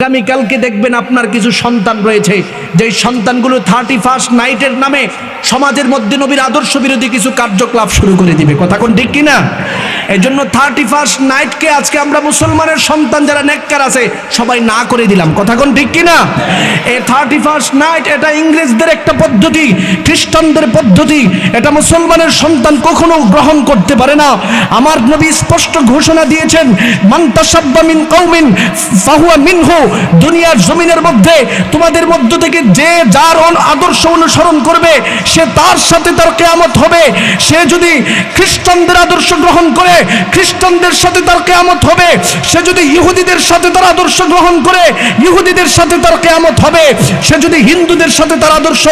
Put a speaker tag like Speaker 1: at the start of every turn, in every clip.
Speaker 1: আগামীকালকে দেখবেন আপনার কিছু সন্তান রয়েছে। যে সন্তানগুলো থার্টি ফার্স্ট নাইটের নামে সমাজের মধ্যে নবীর আদর্শ বিরোধী কিছু কার্যকলাপ শুরু করে দিবে। কথা কোন ঠিক কিনা? এই জন্য থার্টি ফার্স্ট নাইটকে আজকে আমরা মুসলমানের সন্তান যারা নেককার আছে, সবাই না করে দিলাম। কথা কোন ঠিক কিনা? এই থার্টি ফার্স্ট নাইট এটা ইংরেজদের একটা পদ্ধতি, খ্রিস্টানদের পদ্ধতি। এটা মুসলমানের সন্তান কখনো গ্রহণ করতে পারে না। আমার নবী স্পষ্ট ঘোষণা দিয়েছেন মান্তাসাব্বা মিন কৌমিন ফাহুয়া মিনহু দুনিয়ার জমিনের মধ্যে, তোমাদের মধ্য থেকে যে যার আদর্শ অনুসরণ করবে, সে তার সাথে তার কেয়ামত হবে। সে যদি খ্রিস্টানদের আদর্শ গ্রহণ করে খ্রিস্টানদের সাথে তার কেয়ামত হবে। সে যদি ইহুদিদের সাথে তার আদর্শ গ্রহণ করে, ইহুদিদের সাথে তার কেয়ামত হবে। সে যদি হিন্দুদের সাথে তার আদর্শ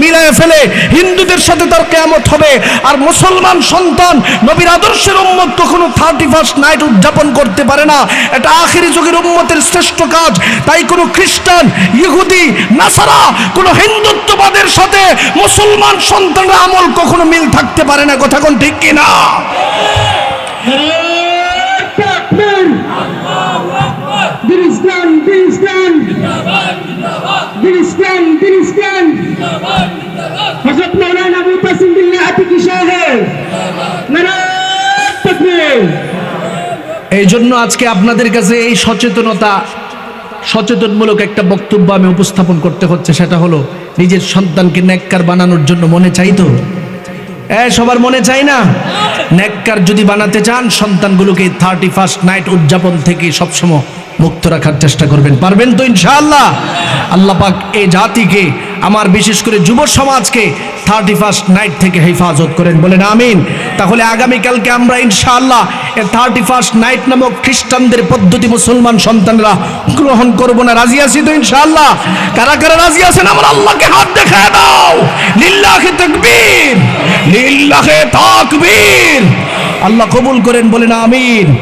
Speaker 1: মিলায় ফেলে, হিন্দুদের সাথে তার কেয়ামত হবে। আর মুসলমান সন্তান নবীর আদর্শের উম্মত কখনো থার্টি ফার্স্ট নাইট উদযাপন করতে পারে না। এটা আখেরি যুগের উম্মতের শ্রেষ্ঠ কাজ। তাই কোনো খ্রিস্টান, ইহুদি, নাসারা, কোনো হিন্দুত্ববাদের সাথে মুসলমান সন্তানরা আমল কখনো মিল থাকতে পারে না। কথা কোন ঠিক কিনা?
Speaker 2: Bir İslam! Hazret Mevlana Abu Qasim Billah Atiki Şahir! Nara Takbir!
Speaker 1: এই জন্য আজকে আপনাদের কাছে এই সচেতনতা সচেতনমূলক একটা বক্তব্য আমি উপস্থাপন করতে হচ্ছে সেটা হলো নিজের সন্তানকে নেককার বানানোর জন্য মনে চাই তো এ সবার মনে চাই না নেককার যদি বানাতে চান সন্তানগুলোকে থার্টি ফার্স্ট নাইট উদযাপন থেকে সবসময় মুক্ত রাখার চেষ্টা করবেন। পারবেন তো ইনশাআল্লাহ? আল্লাহ পাক এই জাতিকে, আমার বিশেষ করে যুব সমাজকে থার্টি ফার্স্ট নাইট থেকে হেফাজত করেন বলেন আমিন। তাহলে আগামীকালকে আমরা ইনশাআল্লাহ এ থার্টি ফার্স্ট নাইট নামক খ্রিস্টানদের পদ্ধতি মুসলমান সন্তানরা গ্রহণ করব না। রাজি আছি তো ইনশাআল্লাহ? কারা কারা রাজি আছেন? আমার আল্লাহকে হাত দেখায় দাও। লিল্লাহে তাকবীর। লিল্লাহে তাকবীর। আল্লাহ কবুল করেন বলেন আমিন।